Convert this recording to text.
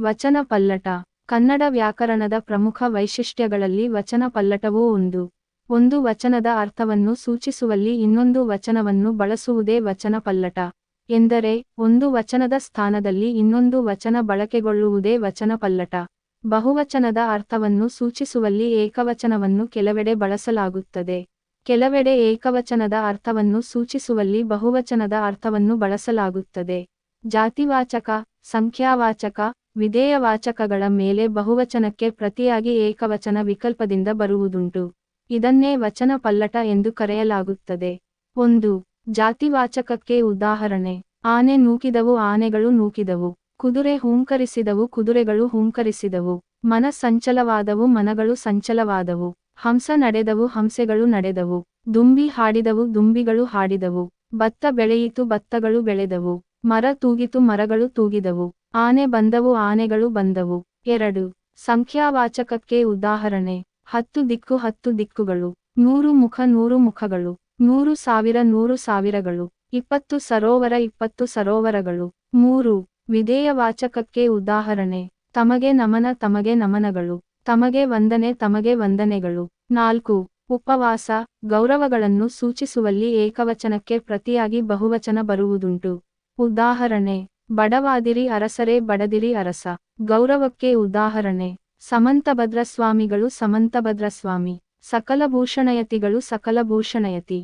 ವಚನ ಪಲ್ಲಟ. ಕನ್ನಡ ವ್ಯಾಕರಣದ ಪ್ರಮುಖ ವೈಶಿಷ್ಟ್ಯಗಳಲ್ಲಿ ವಚನ ಪಲ್ಲಟವೂ ಒಂದು. ಒಂದು ವಚನದ ಅರ್ಥವನ್ನು ಸೂಚಿಸುವಲ್ಲಿ ಇನ್ನೊಂದು ವಚನವನ್ನು ಬಳಸುವುದೇ ವಚನ ಪಲ್ಲಟ. ಎಂದರೆ, ಒಂದು ವಚನದ ಸ್ಥಾನದಲ್ಲಿ ಇನ್ನೊಂದು ವಚನ ಬಳಕೆಗೊಳ್ಳುವುದೇ ವಚನ ಪಲ್ಲಟ. ಬಹುವಚನದ ಅರ್ಥವನ್ನು ಸೂಚಿಸುವಲ್ಲಿ ಏಕವಚನವನ್ನು ಕೆಲವೆಡೆ ಬಳಸಲಾಗುತ್ತದೆ. ಕೆಲವೆಡೆ ಏಕವಚನದ ಅರ್ಥವನ್ನು ಸೂಚಿಸುವಲ್ಲಿ ಬಹುವಚನದ ಅರ್ಥವನ್ನು ಬಳಸಲಾಗುತ್ತದೆ. ಜಾತಿವಾಚಕ, ಸಂಖ್ಯಾವಾಚಕ ವಿಧೇಯವಾಚಕಗಳ ಮೇಲೆ ಬಹುವಚನಕ್ಕೆ ಪ್ರತಿಯಾಗಿ ಏಕವಚನ ವಿಕಲ್ಪದಿಂದ ಬರುವುದುಂಟು. ಇದನ್ನೇ ವಚನ ಪಲ್ಲಟ ಎಂದು ಕರೆಯಲಾಗುತ್ತದೆ. ಒಂದು, ಜಾತಿವಾಚಕಕ್ಕೆ ಉದಾಹರಣೆ. ಆನೆ ನೂಕಿದವು ಆನೆಗಳು ನೂಕಿದವು. ಕುದುರೆ ಹೂಂಕರಿಸಿದವು ಕುದುರೆಗಳು ಹೂಂಕರಿಸಿದವು. ಮನ ಸಂಚಲವಾದವು ಮನಗಳು ಸಂಚಲವಾದವು. ಹಂಸ ನಡೆದವು ಹಂಸೆಗಳು ನಡೆದವು. ದುಂಬಿ ಹಾಡಿದವು ದುಂಬಿಗಳು ಹಾಡಿದವು. ಭತ್ತ ಬೆಳೆಯಿತು ಭತ್ತಗಳು ಬೆಳೆದವು. ಮರ ತೂಗಿತು, ಮರಗಳು ತೂಗಿದವು. ಆನೆ ಬಂದವು, ಆನೆಗಳು ಬಂದವು. ಎರಡು. ಸಂಖ್ಯಾವಾಚಕಕ್ಕೆ ಉದಾಹರಣೆ. ಹತ್ತು ದಿಕ್ಕು, ಹತ್ತು ದಿಕ್ಕುಗಳು. ನೂರು ಮುಖ, ನೂರು ಮುಖಗಳು. ನೂರು ಸಾವಿರ, ನೂರು ಸಾವಿರಗಳು. ಇಪ್ಪತ್ತು ಸರೋವರ, ಇಪ್ಪತ್ತು ಸರೋವರಗಳು. ಮೂರು. ವಿಧೇಯವಾಚಕಕ್ಕೆ ಉದಾಹರಣೆ. ತಮಗೆ ನಮನ, ತಮಗೆ ನಮನಗಳು. ತಮಗೆ ವಂದನೆ, ತಮಗೆ ವಂದನೆಗಳು. ನಾಲ್ಕು. ಉಪವಾಸ. ಗೌರವಗಳನ್ನು ಸೂಚಿಸುವಲ್ಲಿ ಏಕವಚನಕ್ಕೆ ಪ್ರತಿಯಾಗಿ ಬಹುವಚನ ಬರುವುದುಂಟು. ಉದಾಹರಣೆ ಬಡವಾದಿರಿ ಅರಸರೇ ಬಡದಿರಿ ಅರಸ. ಗೌರವಕ್ಕೆ ಉದಾಹರಣೆ ಸಮಂತಭದ್ರಸ್ವಾಮಿಗಳು ಸಮಂತಭದ್ರಸ್ವಾಮಿ. ಸಮಂತಭದ್ರ ಸ್ವಾಮಿ ಸಕಲಭೂಷಣಯತಿಗಳು ಸಕಲಭೂಷಣಯತಿ.